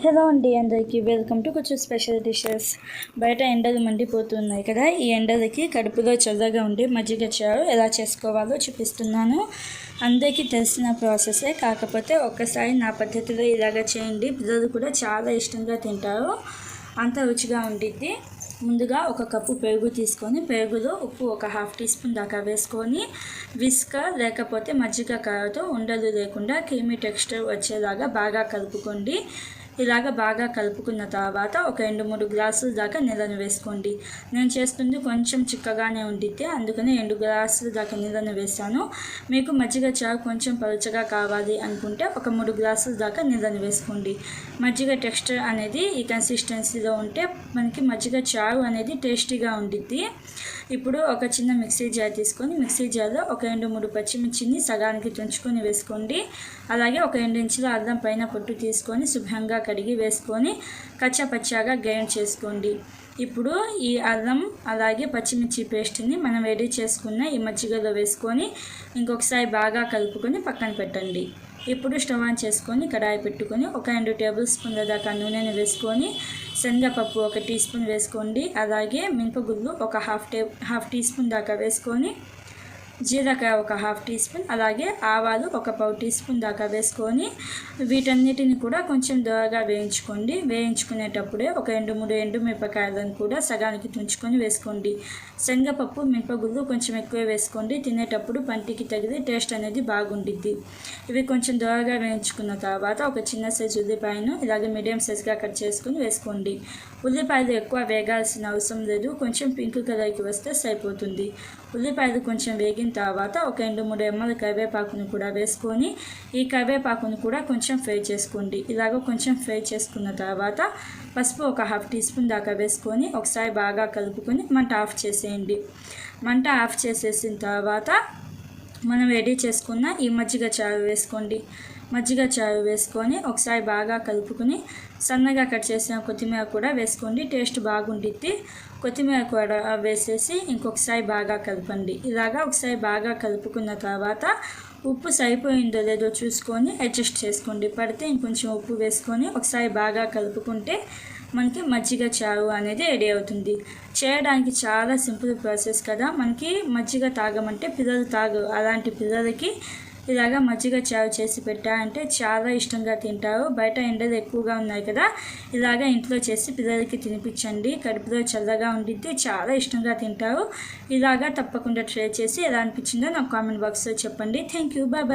Hello అండి అందరికీ. Welcome to కొంచెం స్పెషల్ డిషెస్ బయట ఎండలు మండిపోతున్నాయి కదా ఈ ఎండలకి కడుపులో చల్లగా ఉండి మజ్జిగ చారు ఎలా చేసుకోవాలో చూపిస్తున్నాను. అందరికీ తెలిసిన ప్రాసెసే కాకపోతే ఒక్కసారి నా పద్ధతిలో ఇలాగ చేయండి. పిల్లలు కూడా చాలా ఇష్టంగా తింటారు. అంత రుచిగా ఉండిద్ది. ముందుగా ఒక కప్పు పెరుగు తీసుకొని పెరుగులో ఉప్పు ఒక హాఫ్ టీ స్పూన్ దాకా వేసుకొని విస్క లేకపోతే మజ్జిగ కారతో ఉండలు లేకుండా క్రీమీ టెక్స్చర్ వచ్చేలాగా బాగా కలుపుకోండి. ఇలాగ బాగా కలుపుకున్న తర్వాత ఒక రెండు మూడు గ్లాసుల దాకా నీళ్ళను వేసుకోండి. నేను చేస్తుంది కొంచెం చిక్కగానే ఉండితే అందుకని రెండు గ్లాసుల దాకా నీళ్ళను వేస్తాను మీకు మజ్జిగ చారు కొంచెం పలుచగా కావాలి అనుకుంటే ఒక మూడు గ్లాసుల దాకా నీళ్ళను వేసుకోండి. మజ్జిగ టెక్స్చర్ అనేది ఈ కన్సిస్టెన్సీలో ఉంటే మనకి మజ్జిగ చారు అనేది టేస్టీగా ఉండిద్ది. ఇప్పుడు ఒక చిన్న మిక్సీ జార్ తీసుకొని మిక్సీ జార్లో ఒక రెండు మూడు పచ్చిమిర్చిని సగానికి తుంచుకొని వేసుకోండి. అలాగే ఒక రెండు ఇంచుల అల్లం పైన పొట్టు తీసుకొని శుభ్రంగా కడిగి వేసుకొని కచ్చపచ్చాగా గ్రైండ్ చేసుకోండి. ఇప్పుడు ఈ అల్లం అలాగే పచ్చిమిర్చి పేస్ట్ని మనం రెడీ చేసుకున్న ఈ మజ్జిగలో వేసుకొని ఇంకొకసారి బాగా కలుపుకొని పక్కన పెట్టండి. ఇప్పుడు స్టవ్ ఆన్ చేసుకొని కడాయి పెట్టుకొని ఒక రెండు టేబుల్ స్పూన్ల దాకా నూనెను వేసుకొని శనగపప్పు ఒక టీ స్పూన్ వేసుకోండి. అలాగే మినపగుళ్ళు ఒక హాఫ్ టే హాఫ్ టీ స్పూన్ దాకా వేసుకొని జీలకాయ ఒక హాఫ్ టీ స్పూన్ అలాగే ఆవాలు ఒక పావు టీ స్పూన్ దాకా వేసుకొని వీటన్నిటిని కూడా కొంచెం దోరగా వేయించుకోండి. వేయించుకునేటప్పుడే ఒక రెండు మూడు ఎండు మిరపకాయలను కూడా సగానికి తుంచుకొని వేసుకోండి. శనగపప్పు మిరపగుళ్ళు కొంచెం ఎక్కువ వేసుకోండి. తినేటప్పుడు పంటికి తగిలి టేస్ట్ అనేది బాగుండిద్ది. ఇవి కొంచెం దోరగా వేయించుకున్న తర్వాత ఒక చిన్న సైజు ఉల్లిపాయను ఇలాగే మీడియం సైజ్గా కట్ చేసుకొని వేసుకోండి. ఉల్లిపాయలు ఎక్కువ వేగాల్సిన అవసరం లేదు. కొంచెం పింక్ కలర్కి వస్తే సరిపోతుంది. ఉల్లిపాయలు కొంచెం వేగిన తర్వాత ఒక రెండు మూడు ఎమ్మల కరివేపాకును కూడా వేసుకొని ఈ కరివేపాకును కూడా కొంచెం ఫ్రై చేసుకోండి. ఇలాగ కొంచెం ఫ్రై చేసుకున్న తర్వాత పసుపు ఒక హాఫ్ టీ స్పూన్ దాకా వేసుకొని ఒకసారి బాగా కలుపుకొని మంట ఆఫ్ చేసేయండి. మంట ఆఫ్ చేసేసిన తర్వాత మనం రెడీ చేసుకున్న ఈ మజ్జిగ చారు వేసుకోండి. మజ్జిగ చారు వేసుకొని ఒకసారి బాగా కలుపుకొని సన్నగా కట్ చేసిన కొత్తిమీర కూడా వేసుకోండి. టేస్ట్ బాగుండిద్ది. కొత్తిమీర కూడా వేసేసి ఇంకొకసారి బాగా కలపండి. ఇలాగా ఒకసారి బాగా కలుపుకున్న తర్వాత ఉప్పు సరిపోయిందో లేదో చూసుకొని అడ్జస్ట్ చేసుకోండి. పడితే ఇంకొంచెం ఉప్పు వేసుకొని ఒకసారి బాగా కలుపుకుంటే మనకి మజ్జిగ చారు అనేది రెడీ అవుతుంది. చేయడానికి చాలా సింపుల్ ప్రాసెస్ కదా. మనకి మజ్జిగ తాగమంటే పిల్లలు తాగు అలాంటి పిల్లలకి ఇలాగా మజ్జిగ చావు చేసి పెట్టా అంటే చాలా ఇష్టంగా తింటారు బయట ఎండలు ఎక్కువగా ఉన్నాయి కదా ఇలాగా ఇంట్లో చేసి పిల్లలకి తినిపించండి. కడుపులో చల్లగా ఉండిద్ది చాలా ఇష్టంగా తింటారు ఇలాగా తప్పకుండా ట్రై చేసి ఎలా అనిపించిందో నాకు కామెంట్ బాక్స్లో చెప్పండి. Thank you bye bye.